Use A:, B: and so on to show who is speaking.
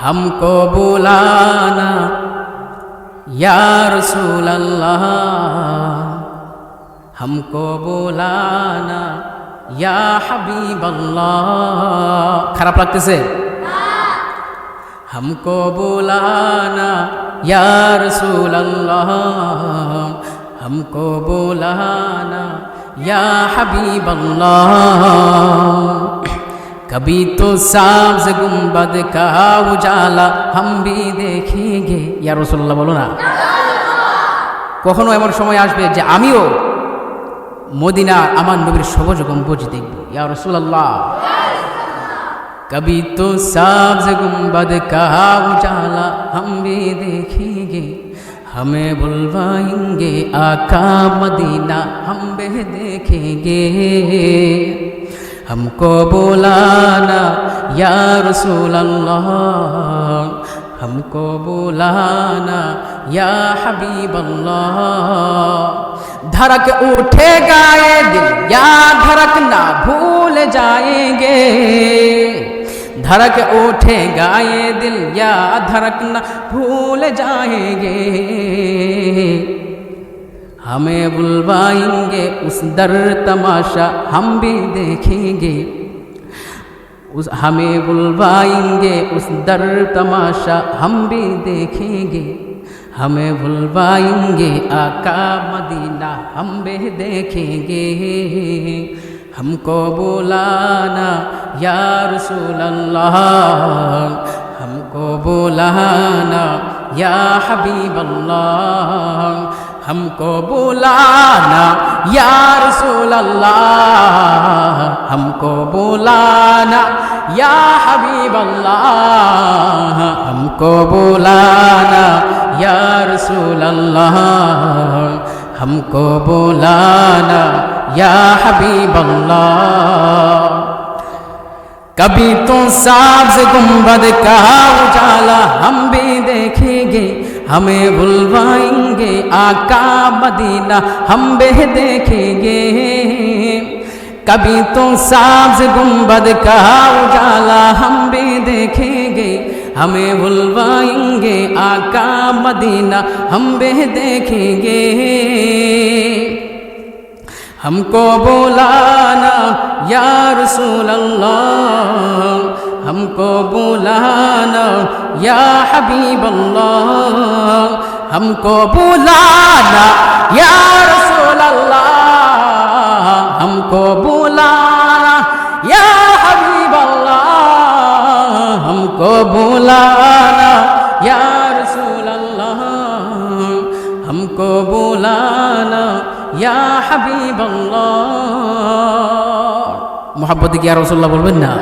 A: हमको बुलाना यार रसूल अल्लाह हमको बुलाना या हबीब अल्लाह खराब लगते से हमको बुलाना यार रसूल अल्लाह हमको बुलाना या हबीब अल्लाह कभी तो साब्ज गुम्बद উজালা उजाला ভি দেখে গে ইয়া রাসূলুল্লাহ বলো না কখনো এমন সময় আসবে যে আমিও মদিনা আমার নবীর সবজ গম্বুজ দেখব। ইয়া রাসূলুল্লাহ। কবি তো সাবজ গুম্বদ কা উজালা হম ভি দেখেঙ্গে हमें আকা মদিনা मदीना हम দেখে গে हमको बुलाना या रसूल अल्लाह हमको बुलाना या हबीब अल्लाह धड़क उठे गाए दिल या धड़क ना भूल जाएंगे धड़क उठे गाए दिल या धड़क ना भूल जाएंगे ہمیں بلوائیں گے اس در تماشا، ہم بھی دیکھیں گے۔ اس، ہمیں بلوائیں گے اس در تماشا، ہم بھی دیکھیں گے۔ ہمیں بلوائیں گے آقا مدینہ، ہم بھی دیکھیں گے۔ ہم کو بولانا، یا رسول اللہ، ہم کو بولانا، یا حبیب اللہ۔ ہم کو بلانا، یا رسول اللہ، ہم کو بلانا، یا حبیب اللہ، ہم کو بلانا، یا رسول اللہ، ہم کو بلانا، یا حبیب اللہ۔ کبھی تو سبز گنبد کا اجالا ہم بھی دیکھیں گے ہمیں بھلوائیں گے آقا مدینہ، ہم بہ دیکھیں گے۔ کبھی تو ساز گنبد کا اجالا ہم بھی دیکھیں گے۔ ہمیں بلوائیں گے آقا مدینہ، ہم بے دیکھیں گے۔ ہم کو بولانا یا رسول اللہ کو بلانا یا حبیب اللہ ہم کو بلانا یا رسول اللہ ہم کو بلانا یا حبیب اللہ ہم کو بلانا یا رسول اللہ ہم کو بلانا یا حبیب اللہ محبت کیا رسول اللہ بولবেন না